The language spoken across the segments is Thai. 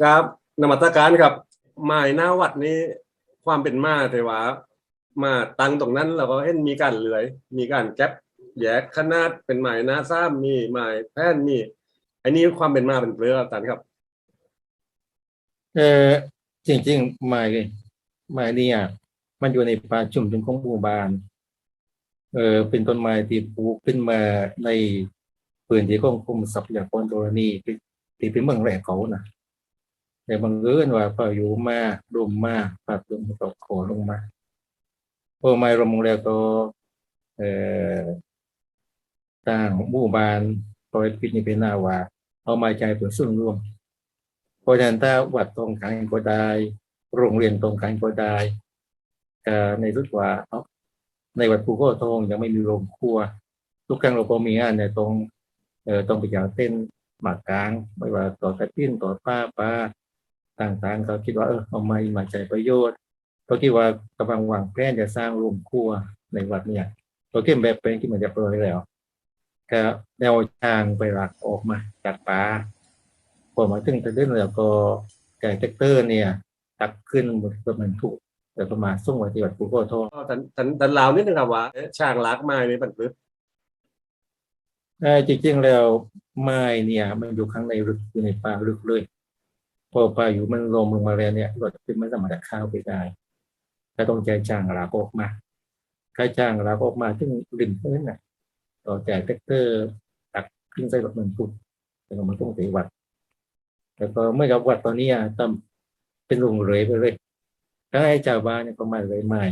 ครับนมัสการครับหมายหน้าวัดนี้ความเป็นมาแต่ว่า มาตั้งตรงนั้นเราก็เห็นมีการเลื่อย มีการแก๊ปแยกขนาดเป็นหมายหน้าซ้ำมีหมายแผ่นมีอันนี้ความเป็นมาเป็นเปลือกตันครับ เออจริงๆไม้ไม้เนี่ยมันอยู่ในป่าชุมชนของหมู่บ้านเออเป็นต้นไม้ที่ปลูกขึ้นมาในพื้นที่ของกรมทรัพยากรธรณีที่ที่เป็นเมืองแรกเขานะ แต่บังเอิญว่าพายุมาลมมาพัดลมตกโขลงมาพอไม้ลงแล้วก็เอ่อต่างหมู่บ้านปล่อยพิจารณาว่าเอามาใจเป็นส่วนรวมเพราะฉะนั้นถ้าวัดตรงกันก็ได้โรงเรียนตรงกันก็ได้ในสุดว่าในวัดภูโก็ทองยังไม่มีโรงครัว ทุกครั้งเราก็มีงานเนี่ยตรงเอ่อต้องไปอย่างเต้นหมากกลาง ไม่ว่าต่อตะปิ้นต่อป้าป้า ต่างๆเขาคิดว่าเออเอามามาใจประโยชน์เขาคิดว่ากำลังวางแผนจะสร้างโรงครัวในวัดเนี่ยเราเข้มแบบเป็นที่มันจะเปิดแล้วก็แนวทางไปหลักออกมาจากป่าพอมาถึงจะเล่นแล้วก็แก่แท็กเตอร์เนี่ย ตักขึ้นบนรถบรรทุกแต่ประมาณส่งไว้ที่วัดภูโก็ทองก็ทันทันทันลาวนิดนึงครับว่าเอ๊ะช่างลักไม้นี่เป็นเปลือกเอ่อจริงๆแล้วไม้เนี่ย มันอยู่ข้างในลึกอยู่ในป่าลึกเลย พอพายุมันลมลงมาแล้วเนี่ยรถขึ้นไม่สามารถข้าไปได้ก็ต้องใจจ้างลากออกมาค่าจ้างลากออกมาถึงริมพื้นน่ะต่อแจกแท็กเตอร์ตักขึ้นใส่รถบรรทุกแล้วก็มันต้องไปวัดแล้วก็เมื่อกับวัดตอนนี้อะทำเป็นโรงเรือยไปเลยถ้าให้ชาวบ้านเนี่ยก็มาเลยใหม่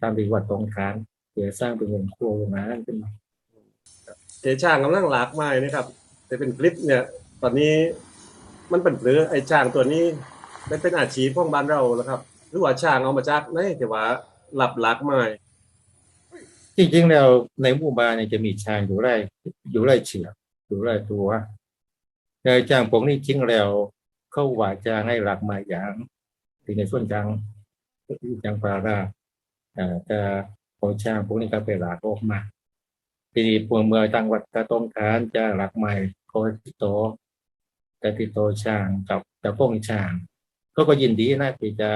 ตามที่วัดตรงคานเดี๋ยวสร้างเป็นโรงครัวโรงอาหารขึ้นมาเจช่างกำลังหลักไม้นี่ครับ แต่เป็นคลิปเนี่ย ตอนนี้ มันเป็นเปลือไอ้ช่างตัวนี้มันเป็นอาชีพของบ้านเราแล้วครับ หรือว่าช่างเอามาจากไหนแต่ว่าหลับลักไม้จริงๆแล้วในหมู่บ้านเนี่ยจะมีช้างอยู่ไร่อยู่ไร่เชือกอยู่ไร่ตัวแต่จ้างพวกนี้จริงแล้ว เขาว่าจ้างให้หลักมาอย่างที่ในส่วนจ้างจ้างปาราอ่าแต่พอช้างพวกนี้ก็ไปหลักออกมาทีนี้พวกเมืองต่างวัดก็ต้องการจะหลักใหม่เขาติดต่อ แต่ติดต่อช้างกับเจ้าของช้างเขาก็ยินดีนะที่จะ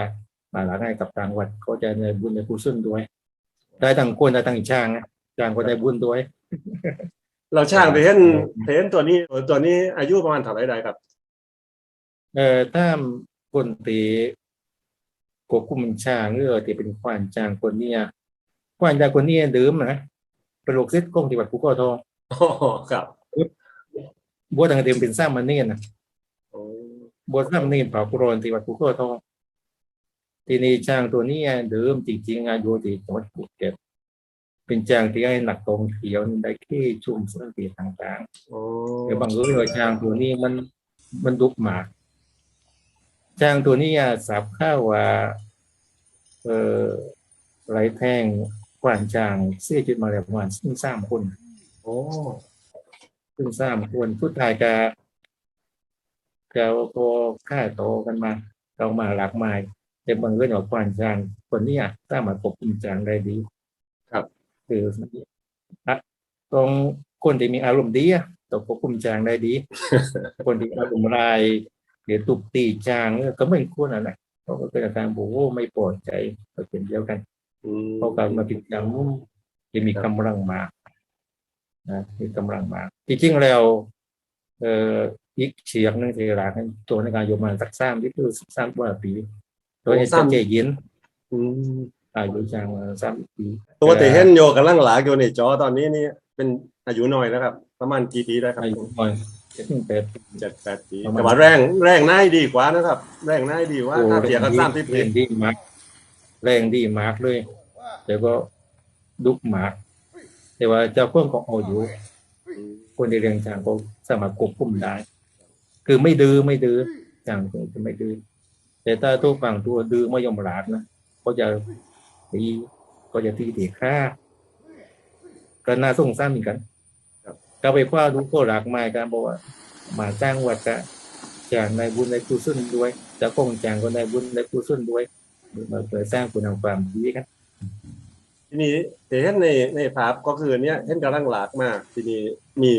มาหลักให้กับทางวัดก็จะในบุญในกุศลด้วย ได้ทั้งคนได้ทั้งช้างนะช้างก็ได้บุญด้วย เราช่างไปเห็นอืมไปเห็นตัวนี้ตัวนี้อายุประมาณเท่าไหรได้ครับ เอ่อถ้าคนตีควบคุมช้างหรือที่เป็นควานช้างคนเนี้ยควานช้างคนเนี้ยเดิมนะเป็นลูกศิษย์ของที่วัดภูเขาทองอ๋อครับ บวชตั้งแต่เป็นสร้างมันเนียนนะโอ้บวชสร้างมันเนียนเผากรอนที่วัดภูเขาทองทีนี้ช้างตัวเนี้ยเดิมจริงๆอายุที่จังหวัดภูเก็ตเป็นช้างที่ให้หนักตรงเขียวได้ที่ชุมสตีต่างๆโอ้เดี๋ยวบางเรื่องช้างตัวนี้มันมันดุหมากช้างตัวนี้อะสาบข้าวว่าเออไหลแทงกว่านช้างเสียชีวิตมาแล้วประมาณซึ่งสามคน โอ้ ซึ่งสามคนผู้ชายกะกะพอฆ่าโตกันมาเรามาหลักไม้แต่บางเรื่องของกว่านช้างคนนี้อะสามารถควบคุมช้างได้ดี ครับ คืออะตรงคนที่มีอารมณ์ดีอะต้องควบคุมช้างได้ดี คนที่อารมณ์ร้ายหรือตุบตีจางเออก็ไม่ควรอะนะเขาก็เกิดอาการโอ้โหไม่พอใจก็เป็นเดียวกันอืมเขากลับมาติดจังที่มีกำลังมากนะมีกำลังมาก จริงๆแล้วเอ่ออีกเฉียงหนึงที่รักตัวในการอยู่มาสักสามที่คือสามกว่าปีตัวนี้จะเจยินอืมอายุจางมาสามปีตัวที่เห็นโยกำลังหลากอยู่ในจอตอนนี้นี่เป็นอายุน้อยแล้วครับ ประมาณกี่ปีได้ครับอายุน้อยเจ็ดถึงแปดปีเจ็ดแปดปีประมาณแต่ว่าแรงแรงน่ายดีกว่านะครับ แรงน่ายดีกว่าถ้าเทียบกับสามที่ปีแรงดีมากแรงดีมากเลยแต่ก็ดุมาก แต่ว่าเจ้าของของเอาอยู่ คนที่เลี้ยงช้างก็สามารถควบคุมได้ คือไม่ดื้อไม่ดื้อช้างจะไม่ดื้อแต่ถ้าตัวฝั่งตัวดื้อไม่ยอมรับนะก็จะตีก็จะตีเด็กฆ่าก็น่าสงสารเหมือนกันก็ไปคว้าดูก็รักไม้กันบอกว่ามาสร้างวัดจะจางในบุญในกุศลด้วยจะคงจางก็ในบุญในกุศลด้วยมาเพื่อสร้างคุณความดีกัน ทีนี้ที่เห็นในในภาพก็คือเนี้ยเห็นกำลังหลากมาก ทีนี้มี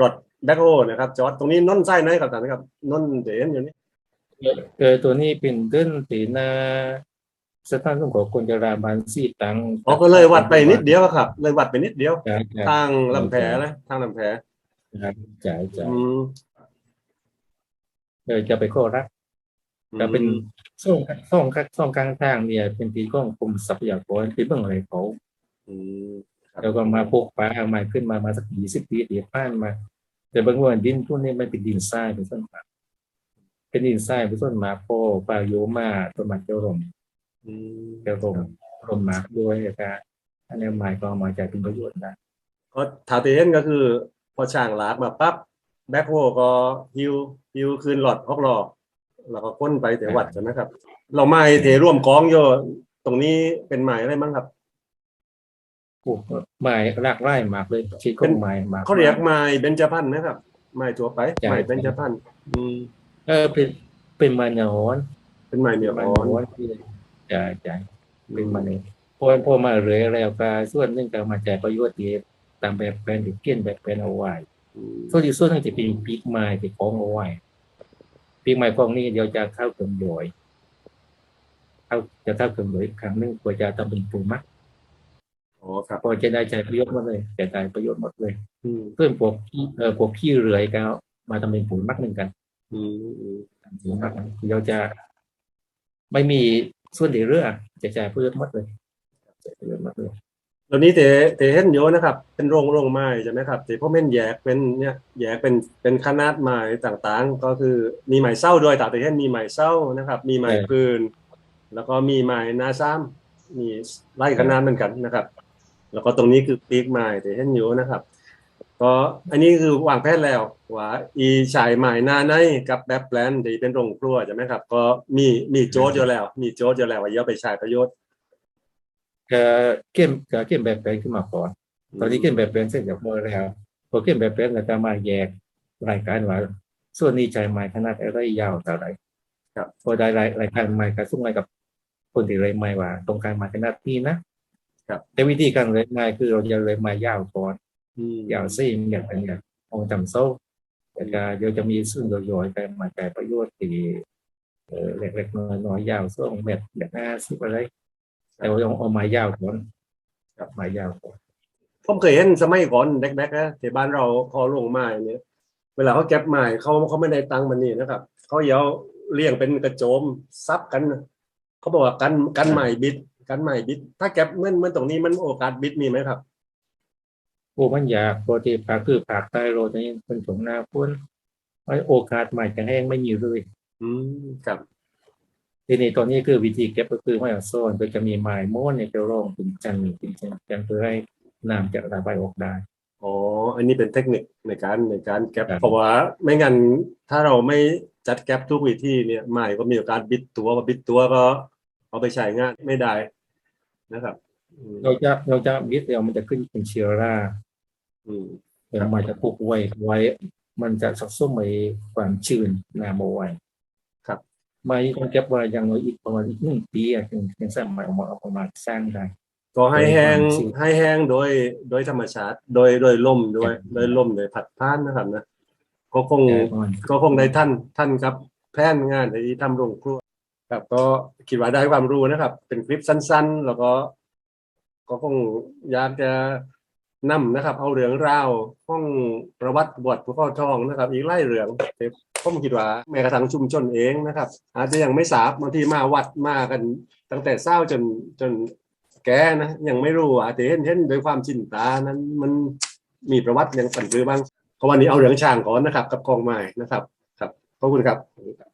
รถแบ็คโฮนะครับ จอดตรงนี้นนท์ไส้ไหนครับท่านครับนนท์เดี๋ยวเห็นอยู่นี่เออตัวนี้เป็นเดินตีนาสถานสงเคราะห์คนชราบานสี่ตังอ๋อก็เลยวัดไปนิดเดียวครับ เลยวัดไปนิดเดียวจ่ายจ่ายทางลำแพนะทางลำแพจ่ายจ่ายอืมเออจะไปโคราช จะเป็นส่งส่งส่งกลางทางเนี่ย เป็นตีกล้องกรมทรัพยากรที่เบื้องอะไรเขาอืมแล้วก็มาพกปลาเอามาขึ้นมามาสักยี่สิบปีเดียวผ่านมา แต่บางวันดินพวกนี้มันเป็นดินทรายเป็นต้นมาเป็นดินทรายเป็นต้นมาโพปลาโยมาต้นมาเจ้าลมอืมเจ้าลมลมมากด้วยนะครับอันนี้หมายก็เอามาจากเป็นประโยชน์ได้ก็ถาเตเห็นก็คือ พอช่างลากมาปั๊บแบ็คโฮก็ฮิวฮิวคืนหลอดฮอกหลอก แล้วก็ค้นไปแต่วัดใช่ไหมครับ เราไม้เทร่วมกองโยตรงนี้เป็นไม้อะไรมั้งครับปลูกไม้รากไร่มากเลยชีดของไม้มากเขาเรียกไม้เบญจพรรณนะครับไม้ทั่วไปใช่ไม้เบญจพรรณอืมเออเป็นเป็นไม้เนื้ออ่อนเป็นไม้เหนียวไม้อ่เนื้ออนอ่อนที่จะจะเป็นไม้เนี่ยพอพอมาเรื่อยแล้วก็ส่วนหนึงก็มาจากประโยชน์ที่ตามแบบแปลนหรือเกี้ยนแบบแปลนเอาไว้อืมส่วนที่ส่วนหนึงจะเป็นปีกไม้ที่ของเอาไว้ ปีกไม้ของนี้เดี๋ยวจะเข้าเกลือโดยเข้าจะเข้าเกลือโดยอีกครั้งหนึงกว่าจะทำเป็นปูมักอ๋อครับพอจะได้ใจประโยชน์หมดเลยจะได้ประโยชน์หมดเลยอืมเพื่อนพวกขี้เออพวกขี้เรือยก็มาทำเป็นปุ๋ยมักหนึ่งกันอืมอืมปุ๋ยมักเราจะ ไม่มีส่วนที่เรือจะจ่ายประโยชน์หมดเลยจ่ายประโยชน์หมดเลย แล้วนี้เตเตเห็นโยอะนะครับ เป็นโรงโรงไม้ใช่ไหมครับแต่พวกเม่นแยกเป็นเนี่ยแยกเป็นเป็นขนาดไม้ต่างๆ ก็คือมีไม้เศร้าด้วยแต่เตเห็นมีไม้เศร้านะครับ มีไม้ปืน แล้วก็มีไม้นาซ้ำมีไล่ขนาดเหมือนกันนะครับ แล้วก็ตรงนี้คือปีกไม้เตเห็นโยอะนะครับ ก็อันนี้คือวางแผนแล้วว่าอีชายไม้นาในกับแบบแปลนที่เป็นโรงครัวใช่ไหมครับ ก็มีมีโจทย์อยู่แล้ว มีโจทย์อยู่แล้วว่าเยอาไปใช้ประโยชน์ ก็เก็บก็เก็บแบบแปลนขึ้นมาก่อน ตอนนี้เก็บแบบแปลนเสร็จเรียบร้อยแล้วพอเก็บแบบแปลนแล้วก็มาแยกรายการว่าส่วนนี้ใจไม้ขนาดอะไรยาวเท่าไหร่ครับพอได้รายรายการไม้ก็ส่งไปกับคนที่เลยไม้ว่าต้องการไม้ขนาดนี้นะครับแต่วิธีการเลยไม้คือเราจะเลยไม้ยาวก่อนอืมยาวซี่อย่างเป็นอย่างองจำโซ่แต่ก็เดี๋ยวจะมีซึ่งย่อยๆไปมาแต่ประโยชน์ที่เออเล็กๆน้อยๆยาวส่งเม็ดแบบห้าสิบอะไร แต่ว่าเอาเอาไม้ยาวก่อนกับไม้ยาวก่อนผมเคยเห็นสมัยก่อนเด็กๆนะที่บ้านเราพอลงไม้เนี่ยเวลาเขาเก็บไม้เขาเขาไม่ได้ตังค์มันนี่นะครับเขาเอาเลี้ยงเป็นกระโจมซับกันนะเขาบอกว่ากันกันไม้บิดกันไม้บิด ถ้าเก็บเมื่อเมื่อตรงนี้มันโอกาสบิดมีไหมครับโอ้มันอยากปกติปากคือปากใต้โรดนี่เป็นสงหน้าพ้นไอ้โอกาสใหม่จะแห้งไม่มีเลย อืมครับ ทีนี้ตอนนี้คือวิธีเก็บก็คือไม่เอาโซนก็จะมีไม้ม้วนเนี่ยจะร่องเป็นจันทร์เป็นจันทร์จันทร์เพื่อให้น้ำจะระบายออกได้อ๋อ อันนี้เป็นเทคนิคในการในการเก็บครับเพราะว่าไม่งั้นถ้าเราไม่จัดแก็บทุกวิธีเนี่ยไม้ก็มีโอกาสบิดตัวพอบิดตัวก็เอาไปใช้งานไม่ได้นะครับอืมเราจะเราจะบิดเดียวมันจะขึ้นเป็นเชื้อราอืมเดี๋ยวมันจะปลูกไว้ไว้ มันจะสะสมไว้ความชื้นน้ำเอาไว้ ครับไม้ต้องเก็บไว้อย่างน้อยอีกประมาณอีกหนึ่งปีอะถึงถึงสามารถเอามาเอามาสร้างได้ ก็ให้แห้งโดยความชื้นให้แห้งโดยโดยธรรมชาติ โดยโดยลมด้วยครับโดยลมโดยผัดพานนะครับนะก็คงแต่ประมาณก็คงได้ท่านท่านครับแพทย์งานที่ทำโรงครัวครับก็คิดว่าได้ความรู้นะครับ เป็นคลิปสั้น ๆ แล้วก็ ก็คงอยากจะ นำนะครับ เอาเรื่องราวห้องประวัติบวชผู้เข้าทองนะครับ อีกไล่เรื่องแต่ผมคิดว่าแม้กระทั่งชุมชนเองนะครับ อาจจะยังไม่ทราบบางทีมาวัดมากัน ตั้งแต่เศร้าจนจนแกนะยังไม่รู้อาจจะเห็นเห็นโดวยความชินตานั้นมันมีประวัติยังปั่นรือบ้างเพราะวันนี้เอาเรื่องช่างก่อนนะครับ กับกองไม้นะครับ ครับขอบคุณครับ